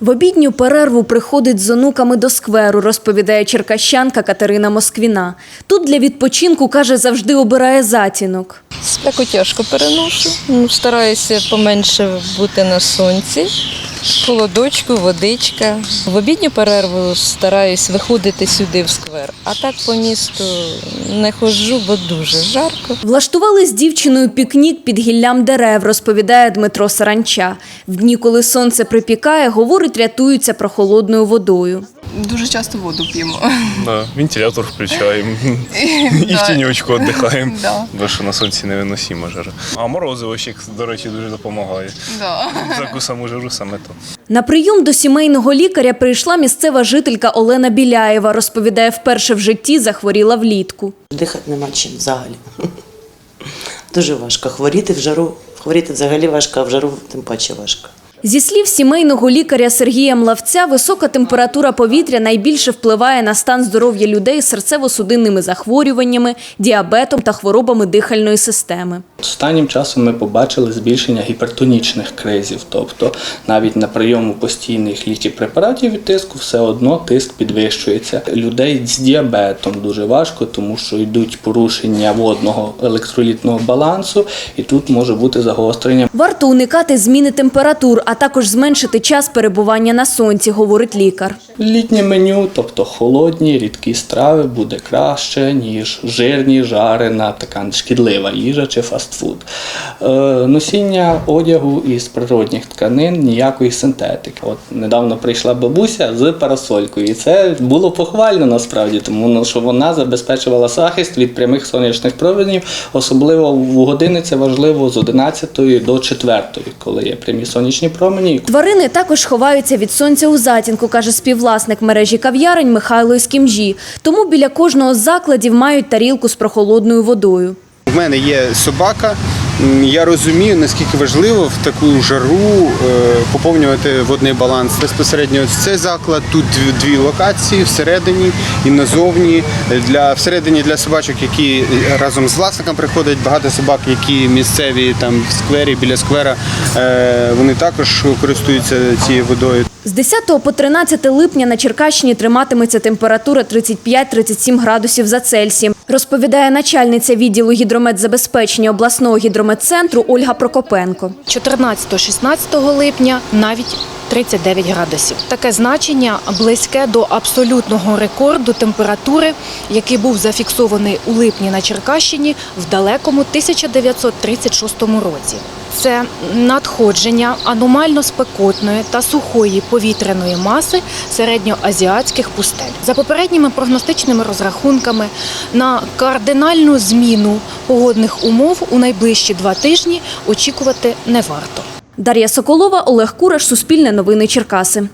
В обідню перерву приходить з онуками до скверу, розповідає черкащанка Катерина Москвіна. Тут для відпочинку, каже, завжди обирає затінок. Спеку тяжко переношу. Ну, стараюся поменше бути на сонці. Холодочку, водичка. В обідню перерву стараюсь виходити сюди в сквер. А так по місту не ходжу, бо дуже жарко. Влаштували з дівчиною пікнік під гіллям дерев, розповідає Дмитро Саранча. В дні, коли сонце припікає, говорить, рятуються прохолодною водою. Дуже часто воду п'ємо. Да, вентилятор включаємо і в тіньочку віддихаємо, Да. бо що на сонці невиносимо жара. А морозиво ще, до речі, дуже допомагає. Да. Таку саму жару саме то. На прийом до сімейного лікаря прийшла місцева жителька Олена Біляєва. Розповідає, вперше в житті захворіла влітку. Дихати нема чим взагалі. Дуже важко. Хворіти в жару, хворіти взагалі важко, а в жару тим паче важко. Зі слів сімейного лікаря Сергія Млавця, висока температура повітря найбільше впливає на стан здоров'я людей з серцево-судинними захворюваннями, діабетом та хворобами дихальної системи. Останнім часом ми побачили збільшення гіпертонічних кризів, тобто навіть на прийому постійних ліків-препаратів від тиску все одно тиск підвищується. Людей з діабетом дуже важко, тому що йдуть порушення водного електролітного балансу, і тут може бути загострення. Варто уникати зміни температур, а також зменшити час перебування на сонці, говорить лікар. Літнє меню, тобто холодні, рідкі страви, буде краще, ніж жирні, жарена, така шкідлива їжа чи фастфуд. Е, носіння одягу із природних тканин, ніякої синтетики. От недавно прийшла бабуся з парасолькою, і це було похвально насправді, тому ну, що вона забезпечувала захист від прямих сонячних променів, особливо в години це важливо з 11 до 4, коли є прямі сонячні промені. Тварини також ховаються від сонця у затінку, каже співвласник мережі кав'ярень Михайло Іскімжі. Тому біля кожного з закладів мають тарілку з прохолодною водою. У мене є собака. Я розумію, наскільки важливо в таку жару е, поповнювати водний баланс. Безпосередньо ось цей заклад. Тут дві, дві локації всередині і назовні. Для всередині для собачок, які разом з власником приходять. Багато собак, які місцеві там в сквері, біля сквера. е, Вони також користуються цією водою. З 10 по 13 липня на Черкащині триматиметься температура 35-37 градусів за Цельсієм, розповідає начальниця відділу гідрометзабезпечення обласного гідрометцентру Ольга Прокопенко. 14-16 липня навіть 39 градусів. Таке значення близьке до абсолютного рекорду температури, який був зафіксований у липні на Черкащині в далекому 1936 році. Це надходження аномально спекотної та сухої повітряної маси середньоазіатських пустель. За попередніми прогностичними розрахунками на кардинальну зміну погодних умов у найближчі два тижні очікувати не варто. Дар'я Соколова, Олег Кураш, Суспільне новини Черкаси.